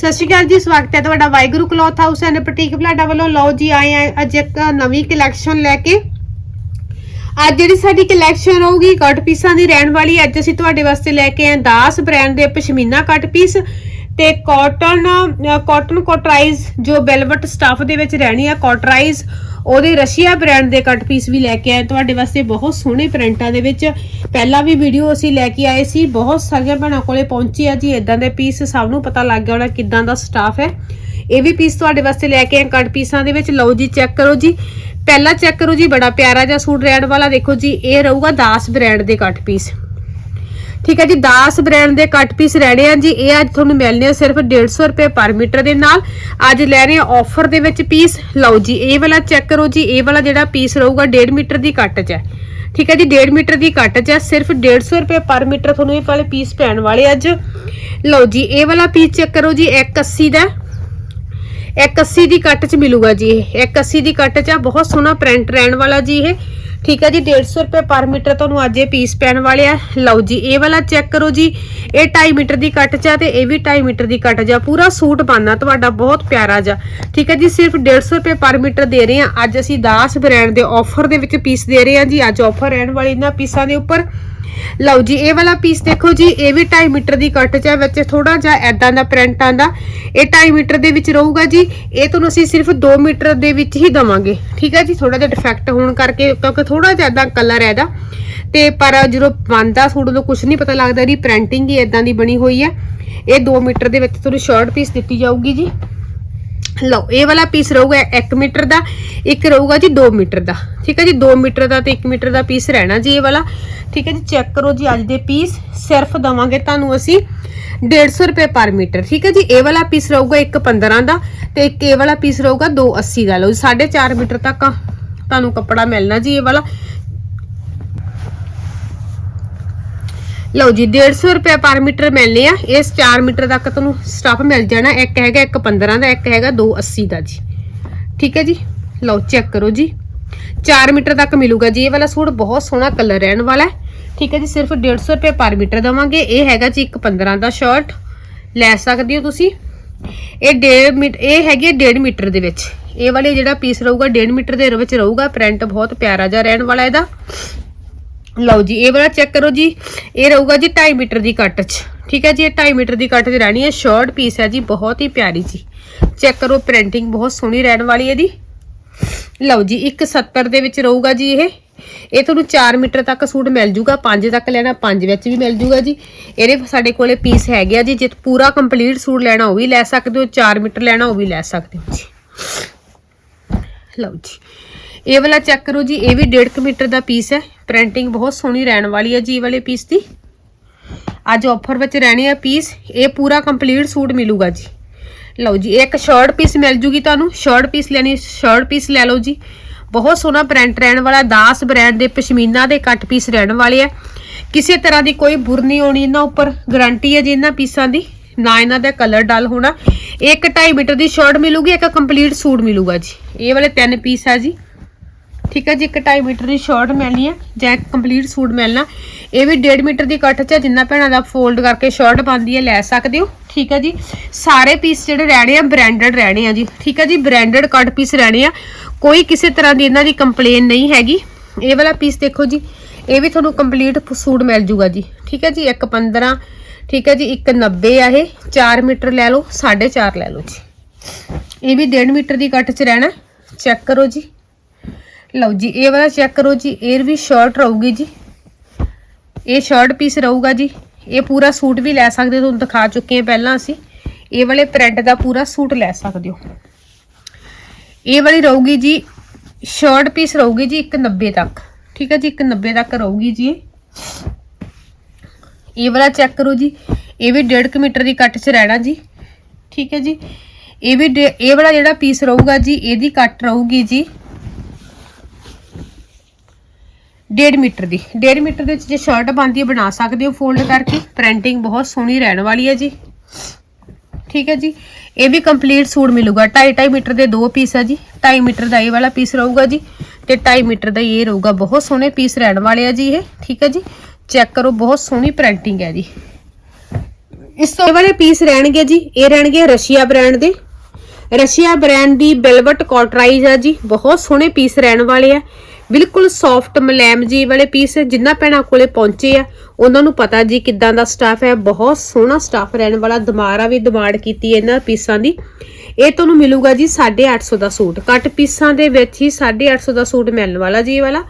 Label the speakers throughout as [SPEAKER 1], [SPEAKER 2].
[SPEAKER 1] ਸਤਿ ਸ਼੍ਰੀ ਅਕਾਲ ਜੀ, ਸਵਾਗਤ ਹੈ ਤੁਹਾਡਾ Waheguru cloth house and boutique Balada ਵੱਲੋਂ। ਲਓ ਜੀ, ਆਏ ਆ ਅੱਜ ਇੱਕ ਨਵੀਂ ਕਲੈਕਸ਼ਨ ਲੈ ਕੇ। ਅੱਜ ਜਿਹੜੀ ਸਾਡੀ ਕਲੈਕਸ਼ਨ ਰਹੂਗੀ ਕੱਟ ਪੀਸਾਂ ਦੀ ਰਹਿਣ ਵਾਲੀ, ਅੱਜ ਅਸੀਂ ਤੁਹਾਡੇ ਵਾਸਤੇ ਲੈ ਕੇ ਆਏ ਦਾਸ ਬ੍ਰਾਂਡ ਦੇ ਪਸ਼ਮੀਨਾ ਕੱਟ ਪੀਸ ਤੇ ਕਾਟਨ ਕਾਟਨ ਕੋਟਰਾਈਜ਼ ਜੋ ਬੈਲਵਟ ਸਟਫ ਦੇ ਵਿੱਚ ਰਹਿਣੀ ਆ ਕੋਟਰਾਈਜ਼ ਉਹਦੇ ਰਸ਼ੀਆ ਬ੍ਰਾਂਡ ਦੇ ਕੱਟ ਪੀਸ ਵੀ ਲੈ ਕੇ ਆਏ। ਤੁਹਾਡੇ ਵਾਸਤੇ ਬਹੁਤ ਸੋਹਣੇ ਪ੍ਰਿੰਟਾਂ ਦੇ ਵਿੱਚ। ਪਹਿਲਾਂ ਵੀ ਵੀਡੀਓ ਅਸੀਂ ਲੈ ਕੇ ਆਏ ਸੀ। ਬਹੁਤ ਸਾਰੀਆਂ ਭੈਣਾਂ ਕੋਲੇ ਪਹੁੰਚੀ ਆ ਜੀ। ਇਦਾਂ ਦੇ ਪੀਸ ਸਭ ਨੂੰ ਪਤਾ ਲੱਗ ਗਿਆ ਹੋਣਾ ਕਿਦਾਂ ਦਾ ਸਟਾਫ ਹੈ। ਇਹ ਵੀ ਪੀਸ ਤੁਹਾਡੇ ਵਾਸਤੇ ਲੈ ਕੇ ਆਏ ਕੱਟ ਪੀਸਾਂ ਦੇ ਵਿੱਚ। ਲਓ ਜੀ ਚੈੱਕ ਕਰੋ ਜੀ। ਪਹਿਲਾ ਚੈੱਕ ਕਰੋ ਜੀ, ਬੜਾ ਪਿਆਰਾ ਜਿਹਾ ਸੂਟ ਰਹਿਣ ਵਾਲਾ। ਦੇਖੋ ਜੀ, ਇਹ ਰਹੂਗਾ ਦਾਸ ਬ੍ਰਾਂਡ ਦੇ ਕੱਟ ਪੀਸ ਠੀਕ ਹੈ ਜੀ, ਦਾਸ ਬ੍ਰਾਂਡ ਦੇ ਕੱਟ ਪੀਸ ਰਹਿਣੇ ਆ ਜੀ। ਇਹ ਅੱਜ ਤੁਹਾਨੂੰ ਮਿਲਨੇ ਆ ਸਿਰਫ 150 ਰੁਪਏ ਪਰ ਮੀਟਰ ਦੇ ਨਾਲ। ਅੱਜ ਲੈ ਰਹੇ ਆ ਆਫਰ ਦੇ ਵਿੱਚ ਪੀਸ ਲਓ ਜੀ, ਇਹ ਵਾਲਾ ਚੈੱਕ ਕਰੋ ਜੀ, ਇਹ ਵਾਲਾ ਜਿਹੜਾ ਪੀਸ ਰਹੂਗਾ 1.5 ਮੀਟਰ ਦੀ ਕੱਟ 'ਚ ਹੈ। ਠੀਕ ਹੈ ਜੀ 1.5 ਮੀਟਰ ਦੀ ਕੱਟ 'ਚ ਹੈ, ਸਿਰਫ 150 ਰੁਪਏ ਪਰ ਮੀਟਰ ਤੁਹਾਨੂੰ ਇਹ ਵਾਲੇ ਪੀਸ ਪੈਣ ਵਾਲੇ ਅੱਜ। ਲਓ ਜੀ, ਇਹ ਵਾਲਾ ਪੀਸ ਚੈੱਕ ਕਰੋ ਜੀ 180 ਦਾ 180 ਦੀ ਕੱਟ 'ਚ ਮਿਲੂਗਾ ਜੀ ਇਹ। 180 ਦੀ ਕੱਟ 'ਚ ਆ, ਬਹੁਤ ਸੋਹਣਾ ਪ੍ਰਿੰਟ ਰਹਿਣ ਵਾਲਾ ਜੀ ਇਹ। ਠੀਕ ਹੈ ਜੀ 150 ਰੁਪਏ ਪਰ ਮੀਟਰ ਤੁਹਾਨੂੰ ਅੱਜ ਇਹ ਪੀਸ ਪੈਣ ਵਾਲੇ ਆ। ਲਓ ਜੀ, ਇਹ ਵਾਲਾ ਚੈੱਕ ਕਰੋ ਜੀ। ਇਹ 2.5 ਮੀਟਰ ਦੀ ਕੱਟ 'ਚ ਆ ਤੇ ਇਹ ਵੀ 2.5 ਮੀਟਰ ਦੀ ਕੱਟ ਜਾ। ਪੂਰਾ ਸੂਟ ਬਣਨਾ ਤੁਹਾਡਾ, ਬਹੁਤ ਪਿਆਰਾ ਜਾ। ਠੀਕ ਹੈ ਜੀ, ਸਿਰਫ 150 ਰੁਪਏ ਪਰ ਮੀਟਰ ਦੇ ਰਹੇ ਆ। ਅੱਜ ਅਸੀਂ ਦਾਸ ਬ੍ਰਾਂਡ ਦੇ ਆਫਰ ਦੇ ਵਿੱਚ ਪੀਸ ਦੇ ਰਹੇ ਆ ਜੀ। ਅੱਜ ਆਫਰ ਰਹਿਣ ਵਾਲੇ ਇਹਨਾਂ ਪੀਸਾਂ ਦੇ ਉੱਪਰ। ਲਓ ਜੀ, ਇਹ ਵਾਲਾ ਪੀਸ ਦੇਖੋ ਜੀ, ਇਹ ਵੀ 2.5 ਮੀਟਰ ਦੀ ਕੱਟ ਚ ਹੈ, ਵਿੱਚ ਥੋੜਾ ਜਿਹਾ ਐਦਾਂ ਦਾ ਪ੍ਰਿੰਟ ਆਂਦਾ ਇਹ 2.5 ਮੀਟਰ ਦੇ ਵਿੱਚ ਰਹੂਗਾ ਜੀ। ਇਹ ਤੁਹਾਨੂੰ ਅਸੀਂ ਸਿਰਫ 2 ਮੀਟਰ ਦੇ ਵਿੱਚ ਹੀ ਦਵਾਂਗੇ। ਠੀਕ ਹੈ ਜੀ ਥੋੜਾ ਜਿਹਾ ਡਿਫੈਕਟ ਹੋਣ ਕਰਕੇ, ਕਿਉਂਕਿ ਥੋੜਾ ਜਿਹਾ ਐਦਾਂ ਕਲਰ ਹੈ ਇਹਦਾ। ਤੇ ਪਰ ਜਦੋਂ ਬੰਦਾ ਸੂਟ ਤੋਂ ਕੁਝ ਨਹੀਂ ਪਤਾ ਲੱਗਦਾ, ਇਹਦੀ ਪ੍ਰਿੰਟਿੰਗ ਹੀ ਐਦਾਂ ਦੀ ਬਣੀ ਹੋਈ ਹੈ। ਇਹ 2 ਮੀਟਰ ਦੇ ਵਿੱਚ ਤੁਹਾਨੂੰ ਸ਼ਾਰਟ ਪੀਸ ਦਿੱਤੀ ਜਾਊਗੀ ਜੀ। ਲਓ, ਇਹ ਵਾਲਾ ਪੀਸ ਰਹੂਗਾ 1 ਮੀਟਰ ਦਾ, ਇੱਕ ਰਹੂਗਾ ਜੀ 2 ਮੀਟਰ ਦਾ। ਠੀਕ ਹੈ ਜੀ 2 ਮੀਟਰ ਦਾ ਤੇ 1 ਮੀਟਰ ਦਾ ਪੀਸ ਰਹਿਣਾ ਜੀ ਇਹ ਵਾਲਾ। ਠੀਕ ਹੈ ਜੀ ਚੈੱਕ ਕਰੋ ਜੀ ਅੱਜ ਦੇ ਪੀਸ ਸਿਰਫ ਦਵਾਂਗੇ ਤੁਹਾਨੂੰ ਅਸੀਂ 150 ਰੁਪਏ ਪਰ ਮੀਟਰ। ਠੀਕ ਹੈ ਜੀ, ਇਹ ਵਾਲਾ ਪੀਸ ਰਹੂਗਾ 1.15 ਦਾ ਤੇ ਇੱਕ ਇਹ ਵਾਲਾ ਪੀਸ ਰਹੂਗਾ 2.80 ਦਾ। ਲਓ 4.5 ਮੀਟਰ ਤੱਕ ਤੁਹਾਨੂੰ ਕੱਪੜਾ ਮਿਲਣਾ ਜੀ ਇਹ ਵਾਲਾ। ਲਓ ਜੀ 150 ਰੁਪਏ ਪਰ ਮੀਟਰ ਮਿਲਨੇ ਆ। ਇਸ 4 ਮੀਟਰ ਤੱਕ ਤੁਹਾਨੂੰ ਸਟਫ ਮਿਲ ਜਾਣਾ। ਇੱਕ ਹੈਗਾ 1.15 ਦਾ, ਇੱਕ ਹੈਗਾ 2.80 ਦਾ ਜੀ। ਠੀਕ ਹੈ ਜੀ? ਲਓ ਚੈੱਕ ਕਰੋ ਜੀ। 4 ਮੀਟਰ ਤੱਕ ਮਿਲੂਗਾ ਜੀ। ਇਹ ਵਾਲਾ ਸੂਟ ਬਹੁਤ ਸੋਹਣਾ ਕਲਰ ਰਹਿਣ ਵਾਲਾ ਹੈ। ਠੀਕ ਹੈ ਜੀ, ਸਿਰਫ 150 ਰੁਪਏ ਪਰ ਮੀਟਰ ਦਵਾਂਗੇ। ਇਹ ਹੈਗਾ ਜੀ 1.15 ਦਾ ਸ਼ਰਟ ਲੈ ਸਕਦੇ ਹੋ ਤੁਸੀਂ। ਇਹ 1.5 ਮੀਟਰ ਇਹ ਹੈਗੀ 1.5 ਮੀਟਰ ਦੇ ਵਿੱਚ। ਇਹ ਵਾਲੇ ਜਿਹੜਾ ਪੀਸ ਰਹੂਗਾ 1.5 ਮੀਟਰ ਦੇ ਵਿੱਚ ਰਹੂਗਾ। ਪ੍ਰਿੰਟ ਬਹੁਤ ਪਿਆਰਾ ਜਿਹਾ ਰਹਿਣ ਵਾਲਾ ਇਹਦਾ। ਲਓ ਜੀ, ਇਹ ਵਾਲਾ ਚੈੱਕ ਕਰੋ ਜੀ। ਇਹ ਰਹੂਗਾ ਜੀ 2.5 ਮੀਟਰ ਦੀ ਕੱਟ 'ਚ। ਠੀਕ ਹੈ ਜੀ, ਇਹ 2.5 ਮੀਟਰ ਦੀ ਕੱਟ 'ਚ ਰਹਿਣੀ ਹੈ। ਸ਼ਾਰਟ ਪੀਸ ਹੈ ਜੀ, ਬਹੁਤ ਹੀ ਪਿਆਰੀ ਜੀ। ਚੈੱਕ ਕਰੋ ਪ੍ਰਿੰਟਿੰਗ ਬਹੁਤ ਸੋਹਣੀ ਰਹਿਣ ਵਾਲੀ ਹੈ ਜੀ। ਲਓ ਜੀ 170 ਦੇ ਵਿੱਚ ਰਹੂਗਾ ਜੀ ਇਹ। ਇਹ ਤੁਹਾਨੂੰ 4 ਮੀਟਰ ਤੱਕ ਸੂਟ ਮਿਲ ਜੂਗਾ। 5 ਤੱਕ ਲੈਣਾ 5 ਵਿੱਚ ਵੀ ਮਿਲ ਜੂਗਾ ਜੀ। ਇਹਦੇ ਸਾਡੇ ਕੋਲੇ ਪੀਸ ਹੈਗੇ ਆ ਜੀ। ਜੇ ਪੂਰਾ ਕੰਪਲੀਟ ਸੂਟ ਲੈਣਾ, ਉਹ ਵੀ ਲੈ ਸਕਦੇ ਹੋ। 4 ਮੀਟਰ ਲੈਣਾ, ਉਹ ਵੀ ਲੈ ਸਕਦੇ ਹੋ ਜੀ। ਲਓ ਜੀ। ਇਹ ਵਾਲਾ ਚੈੱਕ ਕਰੋ ਜੀ, ਇਹ ਵੀ 1.5 ਮੀਟਰ ਦਾ ਪੀਸ ਹੈ। ਪ੍ਰਿੰਟਿੰਗ ਬਹੁਤ ਸੋਹਣੀ ਰਹਿਣ ਵਾਲੀ ਹੈ ਜੀ ਇਹ ਵਾਲੇ ਪੀਸ ਦੀ। ਅੱਜ ਆਫਰ ਵਿੱਚ ਰਹਿਣੇ ਆ ਪੀਸ ਇਹ ਪੂਰਾ ਕੰਪਲੀਟ ਸੂਟ ਮਿਲੂਗਾ ਜੀ। ਲਓ ਜੀ ਇੱਕ ਸ਼ਰਟ ਪੀਸ ਮਿਲ ਜੂਗੀ ਤੁਹਾਨੂੰ। ਸ਼ਰਟ ਪੀਸ ਲੈਣੀ ਸ਼ਰਟ ਪੀਸ ਲੈ ਲਓ ਜੀ। ਬਹੁਤ ਸੋਹਣਾ ਪ੍ਰਿੰਟ ਰਹਿਣ ਵਾਲਾ, ਦਾਸ ਬ੍ਰਾਂਡ ਦੇ ਪਸ਼ਮੀਨਾ ਦੇ ਕੱਟ ਪੀਸ ਰਹਿਣ ਵਾਲੇ ਆ ਕਿਸੇ ਤਰ੍ਹਾਂ ਦੀ ਕੋਈ ਬੁਰ ਨਹੀਂ ਹੋਣੀ ਇਹਨਾਂ ਉੱਪਰ। ਗਾਰੰਟੀ ਹੈ ਜੀ ਇਹਨਾਂ ਪੀਸਾਂ ਦੀ। ਨਾ ਇਹਨਾਂ ਦਾ ਕਲਰ ਡਲ ਹੋਣਾ। ਇੱਕ 2.5 ਮੀਟਰ ਦੀ ਸ਼ਰਟ ਮਿਲੂਗੀ, ਇੱਕ ਕੰਪਲੀਟ ਸੂਟ ਮਿਲੂਗਾ ਜੀ। ਇਹ ਵਾਲੇ ਤਿੰਨ ਪੀਸ ਆ ਜੀ। ਠੀਕ ਹੈ ਜੀ ਇੱਕ 2.5 ਮੀਟਰ ਦੀ ਸ਼ਰਟ ਮਿਲਣੀ ਹੈ ਜਾਂ ਕੰਪਲੀਟ ਸੂਟ ਮਿਲਣਾ। ਇਹ ਵੀ 1.5 ਮੀਟਰ ਦੀ ਕੱਟ 'ਚ ਹੈ, ਜਿੰਨਾ ਭੈਣਾਂ ਦਾ ਫੋਲਡ ਕਰਕੇ ਸ਼ਰਟ ਪਾਉਂਦੀ ਹੈ ਲੈ ਸਕਦੇ ਹੋ। ਠੀਕ ਹੈ ਜੀ ਸਾਰੇ ਪੀਸ ਜਿਹੜੇ ਰਹਿਣੇ ਆ ਬ੍ਰਾਂਡਡ ਰਹਿਣੇ ਆ ਜੀ। ਠੀਕ ਹੈ ਜੀ ਬ੍ਰਾਂਡਡ ਕੱਟ ਪੀਸ ਰਹਿਣੇ ਆ। ਕੋਈ ਕਿਸੇ ਤਰ੍ਹਾਂ ਦੀ ਇਹਨਾਂ ਦੀ ਕੰਪਲੇਨ ਨਹੀਂ ਹੈਗੀ। ਇਹ ਵਾਲਾ ਪੀਸ ਦੇਖੋ ਜੀ ਇਹ ਵੀ ਤੁਹਾਨੂੰ ਕੰਪਲੀਟ ਸੂਟ ਮਿਲ ਜੂਗਾ ਜੀ। ਠੀਕ ਹੈ ਜੀ 1.15 ਠੀਕ ਹੈ ਜੀ 1.90 ਆ ਇਹ। 4 ਮੀਟਰ ਲੈ ਲਓ 4.5 ਲੈ ਲਓ ਜੀ। ਇਹ ਵੀ 1.5 ਮੀਟਰ ਦੀ ਕੱਟ 'ਚ ਰਹਿਣਾ। ਚੈੱਕ ਕਰੋ ਜੀ। ਲਓ ਜੀ, ਇਹ ਵਾਲਾ ਚੈੱਕ ਕਰੋ ਜੀ, ਇਹ ਵੀ ਸ਼ਰਟ ਰਹੂਗੀ ਜੀ। ਇਹ ਸ਼ਰਟ ਪੀਸ ਰਹੂਗਾ ਜੀ। ਇਹ ਪੂਰਾ ਸੂਟ ਵੀ ਲੈ ਸਕਦੇ ਹੋ, ਤੁਹਾਨੂੰ ਦਿਖਾ ਚੁੱਕੇ ਹਾਂ ਪਹਿਲਾਂ ਅਸੀਂ। ਇਹ ਵਾਲੇ ਪ੍ਰਿੰਟ ਦਾ ਪੂਰਾ ਸੂਟ ਲੈ ਸਕਦੇ ਹੋ। ਇਹ ਵਾਲੀ ਰਹੂਗੀ ਜੀ ਸ਼ਰਟ ਪੀਸ ਰਹੂਗੀ ਜੀ 190 ਤੱਕ। ਠੀਕ ਹੈ ਜੀ 190 ਤੱਕ ਰਹੂਗੀ ਜੀ ਇਹ। ਵਾਲਾ ਚੈੱਕ ਕਰੋ ਜੀ, ਇਹ ਵੀ 1.5 ਮੀਟਰ ਦੀ ਕੱਟ 'ਚ ਰਹਿਣਾ ਜੀ। ਠੀਕ ਹੈ ਜੀ, ਇਹ ਵੀ ਡੇ- ਇਹ ਵਾਲਾ ਜਿਹੜਾ ਪੀਸ ਰਹੂਗਾ ਜੀ, ਇਹਦੀ ਕੱਟ ਰਹੂਗੀ ਜੀ। 1.5 ਮੀਟਰ ਦੀ। 1.5 ਮੀਟਰ ਦੇ ਵਿੱਚ ਜੇ ਸ਼ਰਟ ਬਣਦੀ ਹੈ ਬਣਾ ਸਕਦੇ ਹੋ ਫੋਲਡ ਕਰਕੇ। ਪ੍ਰਿੰਟਿੰਗ ਬਹੁਤ ਸੋਹਣੀ ਰਹਿਣ ਵਾਲੀ ਹੈ ਜੀ। ਠੀਕ ਹੈ ਜੀ? ਇਹ ਵੀ ਕੰਪਲੀਟ ਸੂਟ ਮਿਲੂਗਾ। 2.5 ਮੀਟਰ ਦੇ ਦੋ ਪੀਸ ਹੈ ਜੀ। 2.5 ਮੀਟਰ ਦਾ ਇਹ ਵਾਲਾ ਪੀਸ ਰਹੂਗਾ ਜੀ। ਤੇ 2.5 ਮੀਟਰ ਦਾ ਇਹ ਰਹੂਗਾ। ਬਹੁਤ ਸੋਹਣੇ ਪੀਸ ਰਹਿਣ ਵਾਲੇ ਆ ਜੀ ਇਹ। ਠੀਕ ਹੈ ਜੀ? ਚੈੱਕ ਕਰੋ, ਬਹੁਤ ਸੋਹਣੀ ਪ੍ਰਿੰਟਿੰਗ ਹੈ ਜੀ। ਇਸ ਤੋਂ ਇਹ ਵਾਲੇ ਪੀਸ ਰਹਿਣਗੇ ਜੀ। ਇਹ ਰਹਿਣਗੇ ਰਸ਼ੀਆ ਬ੍ਰਾਂਡ ਦੇ। ਰਸ਼ੀਆ ਬ੍ਰਾਂਡ ਦੀ ਬੈਲਵਟ ਕਾਟਰਾਈਜ਼ ਆ ਜੀ। ਬਹੁਤ ਸੋਹਣੇ ਪੀਸ ਰਹਿਣ ਵਾਲੇ ਆ। ਬਿਲਕੁਲ ਸੌਫਟ ਮਲੈਮ ਜੀ ਵਾਲੇ ਪੀਸ ਜਿੰਨਾ ਭੈਣਾਂ ਕੋਲੇ ਪਹੁੰਚੇ ਆ, ਉਹਨਾਂ ਨੂੰ ਪਤਾ ਜੀ ਕਿੱਦਾਂ ਦਾ ਸਟਾਫ ਹੈ। ਬਹੁਤ ਸੋਹਣਾ ਸਟਾਫ ਰਹਿਣ ਵਾਲਾ ਦਮਾਰਾ ਵੀ ਡਿਮਾਂਡ ਕੀਤੀ ਇਹਨਾਂ ਪੀਸਾਂ ਦੀ। ਇਹ ਤੁਹਾਨੂੰ ਮਿਲੂਗਾ ਜੀ 850 ਦਾ ਸੂਟ। ਕੱਟ ਪੀਸਾਂ ਦੇ ਵਿੱਚ ਹੀ 850 ਦਾ ਸੂਟ ਮਿਲਣ ਵਾਲਾ ਜੀ ਇਹ ਵਾਲਾ।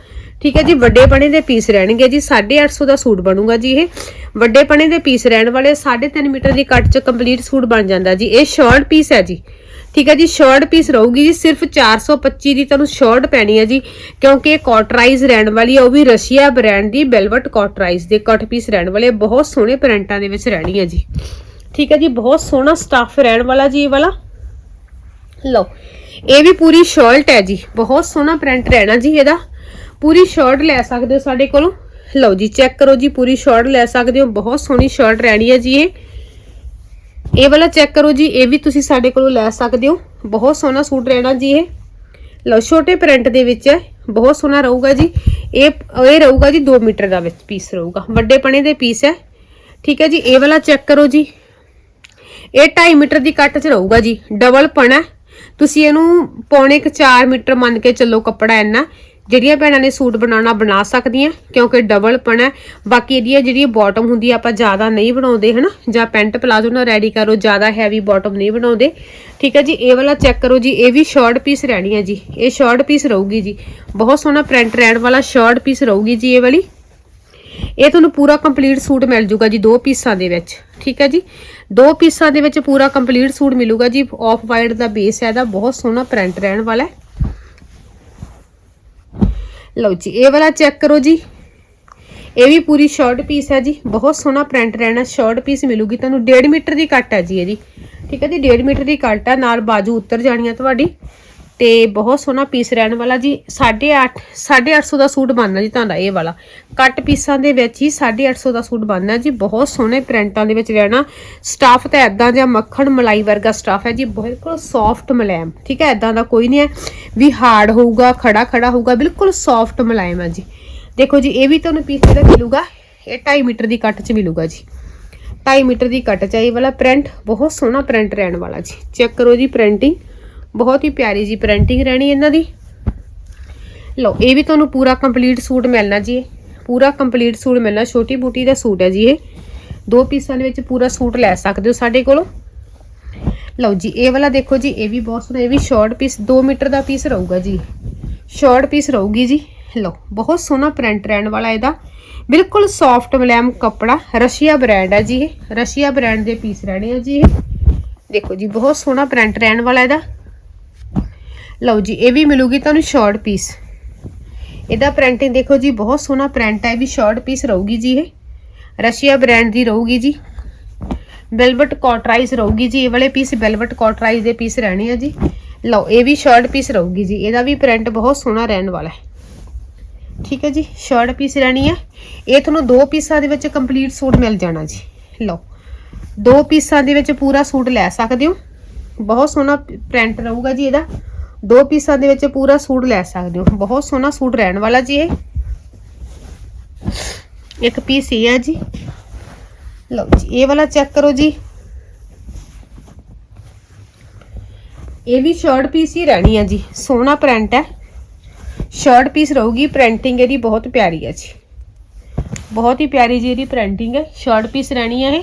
[SPEAKER 1] ਠੀਕ ਹੈ ਜੀ, ਵੱਡੇ ਪਣੇ ਦੇ ਪੀਸ ਰਹਿਣਗੇ ਜੀ 850 ਦਾ ਸੂਟ ਬਣੂਗਾ ਜੀ ਇਹ। ਵੱਡੇ ਪਣੇ ਦੇ ਪੀਸ ਰਹਿਣ ਵਾਲੇ 3.5 ਮੀਟਰ ਦੀ ਕੱਟ ਚ ਕੰਪਲੀਟ ਸੂਟ ਬਣ ਜਾਂਦਾ ਜੀ। ਇਹ ਸ਼ਾਰਟ ਪੀਸ ਹੈ ਜੀ। ਠੀਕ ਹੈ ਜੀ ਸ਼ਰਟ ਪੀਸ ਰਹੂਗੀ ਜੀ, ਸਿਰਫ 425 ਦੀ ਤੁਹਾਨੂੰ ਸ਼ਰਟ ਪੈਣੀ ਹੈ ਜੀ, ਕਿਉਂਕਿ ਇਹ ਕਾਟਰਾਈਜ਼ ਰਹਿਣ ਵਾਲੀ ਹੈ, ਉਹ ਵੀ ਰਸ਼ੀਆ ਬ੍ਰਾਂਡ ਦੀ ਬੈਲਵਟ ਕਾਟਰਾਈਜ਼ ਦੇ ਕੱਟ ਪੀਸ ਰਹਿਣ ਵਾਲੇ ਬਹੁਤ ਸੋਹਣੇ ਪ੍ਰਿੰਟਾਂ ਦੇ ਵਿੱਚ ਰਹਿਣੀ ਹੈ ਜੀ। ਠੀਕ ਹੈ ਜੀ, ਬਹੁਤ ਸੋਹਣਾ ਸਟਾਫ ਰਹਿਣ ਵਾਲਾ ਜੀ ਇਹ ਵਾਲਾ। ਲਓ, ਇਹ ਵੀ ਪੂਰੀ ਸ਼ਰਟ ਹੈ ਜੀ, ਬਹੁਤ ਸੋਹਣਾ ਪ੍ਰਿੰਟ ਰਹਿਣਾ ਜੀ ਇਹਦਾ। ਪੂਰੀ ਸ਼ਰਟ ਲੈ ਸਕਦੇ ਹੋ ਸਾਡੇ ਕੋਲੋਂ। ਲਓ ਜੀ ਚੈੱਕ ਕਰੋ ਜੀ, ਪੂਰੀ ਸ਼ਰਟ ਲੈ ਸਕਦੇ ਹੋ, ਬਹੁਤ ਸੋਹਣੀ ਸ਼ਰਟ ਰਹਿਣੀ ਹੈ ਜੀ ਇਹ। ਇਹ ਵਾਲਾ ਚੈੱਕ ਕਰੋ ਜੀ, ਇਹ ਵੀ ਤੁਸੀਂ ਸਾਡੇ ਕੋਲੋਂ ਲੈ ਸਕਦੇ ਹੋ। ਬਹੁਤ ਸੋਹਣਾ ਸੂਟ ਰਹਿਣਾ ਜੀ ਇਹ। ਲਓ, ਛੋਟੇ ਪ੍ਰਿੰਟ ਦੇ ਵਿੱਚ ਹੈ। ਬਹੁਤ ਸੋਹਣਾ ਰਹੂਗਾ ਜੀ। ਇਹ ਇਹ ਰਹੂਗਾ ਜੀ 2 ਮੀਟਰ ਦਾ ਵਿੱਚ ਪੀਸ ਰਹੂਗਾ। ਵੱਡੇ ਪਣੇ ਦੇ ਪੀਸ ਹੈ। ਠੀਕ ਹੈ ਜੀ, ਇਹ ਵਾਲਾ ਚੈੱਕ ਕਰੋ ਜੀ। ਇਹ 2.5 ਮੀਟਰ ਦੀ ਕੱਟ 'ਚ ਰਹੂਗਾ ਜੀ। ਡਬਲ ਪਣਾ। ਹੈ। ਤੁਸੀਂ ਇਹਨੂੰ ਪੌਣੇ ਕੁ 4 ਮੀਟਰ ਮੰਨ ਕੇ ਚੱਲੋ ਕੱਪੜਾ ਇੰਨਾ। ਜਿਹੜੀਆਂ ਭੈਣਾਂ ਨੇ ਸੂਟ ਬਣਾਉਣਾ ਬਣਾ ਸਕਦੀਆਂ, ਕਿਉਂਕਿ ਡਬਲ ਪਣਾ ਹੈ। ਬਾਕੀ ਇਹਦੀਆਂ ਜਿਹੜੀ ਬਾਟਮ ਹੁੰਦੀ ਆਪਾਂ ਜ਼ਿਆਦਾ ਨਹੀਂ ਬਣਾਉਂਦੇ, ਹਨਾ? ਜਾਂ ਪੈਂਟ ਪਲਾਜ਼ੋ ਨਾਲ ਰੈਡੀ ਕਰੋ, ਜ਼ਿਆਦਾ ਹੈਵੀ ਬਾਟਮ ਨਹੀਂ ਬਣਾਉਂਦੇ। ਠੀਕ ਹੈ ਜੀ, ਇਹ ਵਾਲਾ ਚੈੱਕ ਕਰੋ ਜੀ, ਇਹ ਵੀ ਸ਼ਾਰਟ ਪੀਸ ਰਹਿਣੀ ਹੈ ਜੀ। ਇਹ ਸ਼ਾਰਟ ਪੀਸ ਰਹੂਗੀ ਜੀ। ਬਹੁਤ ਸੋਹਣਾ ਪ੍ਰਿੰਟ ਰਹਿਣ ਵਾਲਾ ਸ਼ਾਰਟ ਪੀਸ ਰਹੂਗੀ ਜੀ ਇਹ ਵਾਲੀ। ਇਹ ਤੁਹਾਨੂੰ ਪੂਰਾ ਕੰਪਲੀਟ ਸੂਟ ਮਿਲ ਜੂਗਾ ਜੀ, ਦੋ ਪੀਸਾਂ ਦੇ ਵਿੱਚ। ਠੀਕ ਹੈ ਜੀ, ਦੋ ਪੀਸਾਂ ਦੇ ਵਿੱਚ ਪੂਰਾ ਕੰਪਲੀਟ ਸੂਟ ਮਿਲੂਗਾ ਜੀ। ਆਫ ਵਾਈਟ ਦਾ ਬੇਸ ਹੈ ਇਹਦਾ, ਬਹੁਤ ਸੋਹਣਾ ਪ੍ਰਿੰਟ ਰਹਿਣ ਵਾਲਾ ਹੈ। ਲਓ ਜੀ, ਇਹ ਵਾਲਾ ਚੈੱਕ ਕਰੋ ਜੀ। ਇਹ ਵੀ ਪੂਰੀ ਸ਼ਾਰਟ ਪੀਸ ਹੈ ਜੀ। ਬਹੁਤ ਸੋਹਣਾ ਪ੍ਰਿੰਟ ਰਹਿਣਾ ਸ਼ਾਰਟ ਪੀਸ ਮਿਲੂਗੀ ਤੁਹਾਨੂੰ। 1.5 ਮੀਟਰ ਦੀ ਕੱਟ ਹੈ ਜੀ ਇਹਦੀ। ਠੀਕ ਹੈ ਜੀ 1.5 ਮੀਟਰ ਦੀ ਕੱਟ ਹੈ। ਨਾਲ ਬਾਜੂ ਉੱਤਰ ਜਾਣੀ ਹੈ ਤੁਹਾਡੀ। ਤੇ ਬਹੁਤ ਸੋਹਣਾ ਪੀਸ ਰਹਿਣ ਵਾਲਾ ਜੀ। 8.5 850 ਦਾ ਸੂਟ ਬਣਨਾ ਜੀ ਤੁਹਾਡਾ ਇਹ ਵਾਲਾ। ਕੱਟ ਪੀਸਾਂ ਦੇ ਵਿੱਚ ਹੀ 850 ਦਾ ਸੂਟ ਬਣਨਾ ਜੀ। ਬਹੁਤ ਸੋਹਣੇ ਪ੍ਰਿੰਟਾਂ ਦੇ ਵਿੱਚ ਰਹਿਣਾ। ਸਟਾਫ ਤਾਂ ਐਦਾਂ ਜਿਹਾ ਮੱਖਣ ਮਲਾਈ ਵਰਗਾ ਸਟਾਫ ਹੈ ਜੀ। ਬਿਲਕੁਲ ਸੌਫਟ ਮੁਲਾਇਮ, ਠੀਕ ਹੈ? ਐਦਾਂ ਦਾ ਕੋਈ ਨਹੀਂ ਹੈ ਵੀ ਹਾਰਡ ਹੋਊਗਾ, ਖੜਾ ਖੜਾ ਹੋਊਗਾ, ਬਿਲਕੁਲ ਸੌਫਟ ਮਲਾਇਮ ਹੈ ਜੀ। ਦੇਖੋ ਜੀ, ਇਹ ਵੀ ਤੁਹਾਨੂੰ ਪੀਸ ਜਿਹੜਾ ਮਿਲੂਗਾ, ਇਹ 2.5 ਮੀਟਰ ਦੀ ਕੱਟ 'ਚ ਮਿਲੂਗਾ ਜੀ। 2.5 ਮੀਟਰ ਦੀ ਕੱਟ 'ਚ ਇਹ ਵਾਲਾ ਪ੍ਰਿੰਟ ਬਹੁਤ ਸੋਹਣਾ ਪ੍ਰਿੰਟ ਰਹਿਣ ਵਾਲਾ ਜੀ। ਚੈੱਕ ਕਰੋ ਜੀ ਪ੍ਰਿੰਟਿੰਗ ਬਹੁਤ ਹੀ ਪਿਆਰੀ ਜੀ ਪ੍ਰਿੰਟਿੰਗ ਰਹਿਣੀ ਇਹਨਾਂ ਦੀ। ਲਓ, ਇਹ ਵੀ ਤੁਹਾਨੂੰ ਪੂਰਾ ਕੰਪਲੀਟ ਸੂਟ ਮਿਲਣਾ ਜੀ ਇਹ। ਪੂਰਾ ਕੰਪਲੀਟ ਸੂਟ ਮਿਲਣਾ ਛੋਟੀ ਬੂਟੀ ਦਾ ਸੂਟ ਹੈ ਜੀ ਇਹ। ਦੋ ਪੀਸਾਂ ਦੇ ਵਿੱਚ ਪੂਰਾ ਸੂਟ ਲੈ ਸਕਦੇ ਹੋ ਸਾਡੇ ਕੋਲੋਂ। ਲਓ ਜੀ, ਇਹ ਵਾਲਾ ਦੇਖੋ ਜੀ, ਇਹ ਵੀ ਬਹੁਤ ਸੋਹਣਾ, ਇਹ ਵੀ ਸ਼ਾਰਟ ਪੀਸ 2 ਮੀਟਰ ਦਾ ਪੀਸ ਰਹੂਗਾ ਜੀ। ਸ਼ਾਰਟ ਪੀਸ ਰਹੂਗੀ ਜੀ। ਲਓ, ਬਹੁਤ ਸੋਹਣਾ ਪ੍ਰਿੰਟ ਰਹਿਣ ਵਾਲਾ ਇਹਦਾ। ਬਿਲਕੁਲ ਸੌਫਟ ਮਲੈਮ ਕੱਪੜਾ, ਰਸ਼ੀਆ ਬ੍ਰਾਂਡ ਹੈ ਜੀ ਇਹ। ਰਸ਼ੀਆ ਬ੍ਰਾਂਡ ਦੇ ਪੀਸ ਰਹਿਣੇ ਆ ਜੀ ਇਹ। ਦੇਖੋ ਜੀ, ਬਹੁਤ ਸੋਹਣਾ ਪ੍ਰਿੰਟ ਰਹਿਣ ਵਾਲਾ ਇਹਦਾ। ਲਓ ਜੀ, ਇਹ ਵੀ ਮਿਲੂਗੀ ਤੁਹਾਨੂੰ ਸ਼ਾਰਟ ਪੀਸ ਇਹਦਾ ਪ੍ਰਿੰਟਿੰਗ ਦੇਖੋ ਜੀ, ਬਹੁਤ ਸੋਹਣਾ ਪ੍ਰਿੰਟ ਹੈ, ਇਹ ਵੀ ਸ਼ਾਰਟ ਪੀਸ ਰਹੂਗੀ ਜੀ ਇਹ। ਰਸ਼ੀਆ ਬ੍ਰਾਂਡ ਦੀ ਰਹੂਗੀ ਜੀ। ਬੈਲਵਟ ਕਾਟਰਾਈਜ਼ ਰਹੂਗੀ ਜੀ, ਇਹ ਵਾਲੇ ਪੀਸ ਵੈਲਵਟ ਕਾਟਰਾਈਜ਼ ਦੇ ਪੀਸ ਰਹਿਣੇ ਆ ਜੀ। ਲਓ, ਇਹ ਵੀ ਸ਼ਾਰਟ ਪੀਸ ਰਹੂਗੀ ਜੀ, ਇਹਦਾ ਵੀ ਪ੍ਰਿੰਟ ਬਹੁਤ ਸੋਹਣਾ ਰਹਿਣ ਵਾਲਾ ਹੈ। ਠੀਕ ਹੈ ਜੀ ਸ਼ਾਰਟ ਪੀਸ ਰਹਿਣੀ ਹੈ ਇਹ ਤੁਹਾਨੂੰ ਦੋ ਪੀਸਾਂ ਦੇ ਵਿੱਚ ਕੰਪਲੀਟ ਸੂਟ ਮਿਲ ਜਾਣਾ ਜੀ। ਲਓ, ਦੋ ਪੀਸਾਂ ਦੇ ਵਿੱਚ ਪੂਰਾ ਸੂਟ ਲੈ ਸਕਦੇ ਹੋ। ਬਹੁਤ ਸੋਹਣਾ ਪ੍ਰਿੰਟ ਰਹੂਗਾ ਜੀ ਇਹਦਾ। ਦੋ ਪੀਸਾਂ ਦੇ ਵਿੱਚ ਪੂਰਾ ਸੂਟ ਲੈ ਸਕਦੇ ਹੋ। ਬਹੁਤ ਸੋਹਣਾ ਸੂਟ ਰਹਿਣ ਵਾਲਾ ਜੀ ਇਹ। ਇੱਕ ਪੀਸ ਇਹ ਹੈ ਜੀ। ਲਓ ਜੀ, ਇਹ ਵਾਲਾ ਚੈੱਕ ਕਰੋ ਜੀ। ਇਹ ਵੀ ਸ਼ਾਰਟ ਪੀਸ ਹੀ ਰਹਿਣੀ ਹੈ ਜੀ। ਸੋਹਣਾ ਪ੍ਰਿੰਟ ਹੈ। ਸ਼ਾਰਟ ਪੀਸ ਰਹੂਗੀ ਪ੍ਰਿੰਟਿੰਗ ਇਹਦੀ ਬਹੁਤ ਪਿਆਰੀ ਹੈ ਜੀ। ਬਹੁਤ ਹੀ ਪਿਆਰੀ ਜੀ ਇਹਦੀ ਪ੍ਰਿੰਟਿੰਗ ਹੈ। ਸ਼ਾਰਟ ਪੀਸ ਰਹਿਣੀ ਹੈ ਇਹ।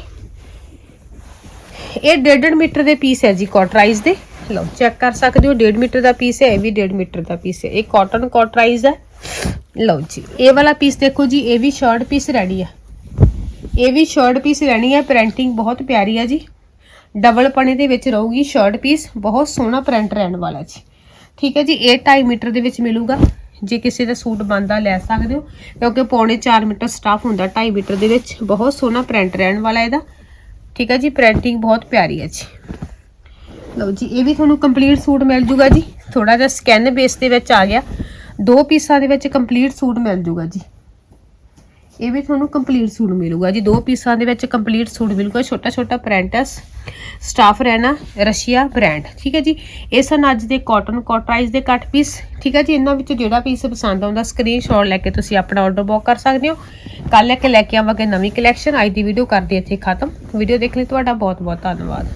[SPEAKER 1] ਇਹ 1.5 ਮੀਟਰ ਦੇ ਪੀਸ ਹੈ ਜੀ ਕਾਟਰਾਈਜ਼ ਦੇ। ਲਓ ਚੈੱਕ ਕਰ ਸਕਦੇ ਹੋ 1.5 ਮੀਟਰ ਦਾ ਪੀਸ ਹੈ, ਇਹ ਵੀ 1.5 ਮੀਟਰ ਦਾ ਪੀਸ ਹੈ। ਇਹ ਕਾਟਨ ਕਾਟਰਾਈਜ਼ ਹੈ। ਲਓ ਜੀ, ਇਹ ਵਾਲਾ ਪੀਸ ਦੇਖੋ ਜੀ, ਇਹ ਵੀ ਸ਼ਰਟ ਪੀਸ ਰਹਿਣੀ ਹੈ ਇਹ ਵੀ ਸ਼ਰਟ ਪੀਸ ਰਹਿਣੀ ਹੈ ਪ੍ਰਿੰਟਿੰਗ ਬਹੁਤ ਪਿਆਰੀ ਹੈ ਜੀ। ਡਬਲ ਪਣੇ ਦੇ ਵਿੱਚ ਰਹੂਗੀ ਸ਼ਰਟ ਪੀਸ ਬਹੁਤ ਸੋਹਣਾ ਪ੍ਰਿੰਟ ਰਹਿਣ ਵਾਲਾ ਜੀ। ਠੀਕ ਹੈ ਜੀ, ਇਹ 2.5 ਮੀਟਰ ਦੇ ਵਿੱਚ ਮਿਲੂਗਾ। ਜੇ ਕਿਸੇ ਦਾ ਸੂਟ ਬੰਦਾ ਲੈ ਸਕਦੇ ਹੋ, ਕਿਉਂਕਿ ਪੌਣੇ 4 ਮੀਟਰ ਸਟਾਫ ਹੁੰਦਾ 2.5 ਮੀਟਰ ਦੇ ਵਿੱਚ। ਬਹੁਤ ਸੋਹਣਾ ਪ੍ਰਿੰਟ ਰਹਿਣ ਵਾਲਾ ਇਹਦਾ। ਠੀਕ ਹੈ ਜੀ ਪ੍ਰਿੰਟਿੰਗ ਬਹੁਤ ਪਿਆਰੀ ਹੈ ਜੀ। ਲਓ ਜੀ, ਇਹ ਵੀ ਤੁਹਾਨੂੰ ਕੰਪਲੀਟ ਸੂਟ ਮਿਲ ਜੂਗਾ ਜੀ। ਥੋੜਾ ਜਿਹਾ ਸਕੈਨ ਬੇਸ ਦੇ ਵਿੱਚ ਆ ਗਿਆ। ਦੋ ਪੀਸਾਂ ਦੇ ਵਿੱਚ ਕੰਪਲੀਟ ਸੂਟ ਮਿਲ ਜੂਗਾ ਜੀ। ਇਹ ਵੀ ਤੁਹਾਨੂੰ ਕੰਪਲੀਟ ਸੂਟ ਮਿਲੂਗਾ ਜੀ। ਦੋ ਪੀਸਾਂ ਦੇ ਵਿੱਚ ਕੰਪਲੀਟ ਸੂਟ ਮਿਲੂਗਾ। ਛੋਟਾ ਛੋਟਾ ਪ੍ਰਿੰਟਸ ਸਟਾਫ ਰਹਿਣਾ, ਰਸ਼ੀਆ ਬ੍ਰਾਂਡ ਠੀਕ ਹੈ ਜੀ? ਇਹ ਸਨ ਅੱਜ ਦੇ ਕਾਟਨ ਕੋਟਰਾਈਜ਼ ਦੇ ਕੱਟ ਪੀਸ ਠੀਕ ਹੈ ਜੀ? ਇਹਨਾਂ ਵਿੱਚੋਂ ਜਿਹੜਾ ਪੀਸ ਪਸੰਦ ਆਉਂਦਾ ਸਕਰੀਨਸ਼ਾਟ ਲੈ ਕੇ ਤੁਸੀਂ ਆਪਣਾ ਆਰਡਰ ਬੁੱਕ ਕਰ ਸਕਦੇ ਹੋ। ਕੱਲ ਇੱਕ ਲੈ ਕੇ ਆਵਾਂਗੇ ਨਵੀਂ ਕਲੈਕਸ਼ਨ ਅੱਜ ਦੀ ਵੀਡੀਓ ਕਰਦੇ ਇੱਥੇ ਖਤਮ। ਵੀਡੀਓ ਦੇਖਣ ਲਈ, ਤੁਹਾਡਾ ਬਹੁਤ ਬਹੁਤ ਧੰਨਵਾਦ।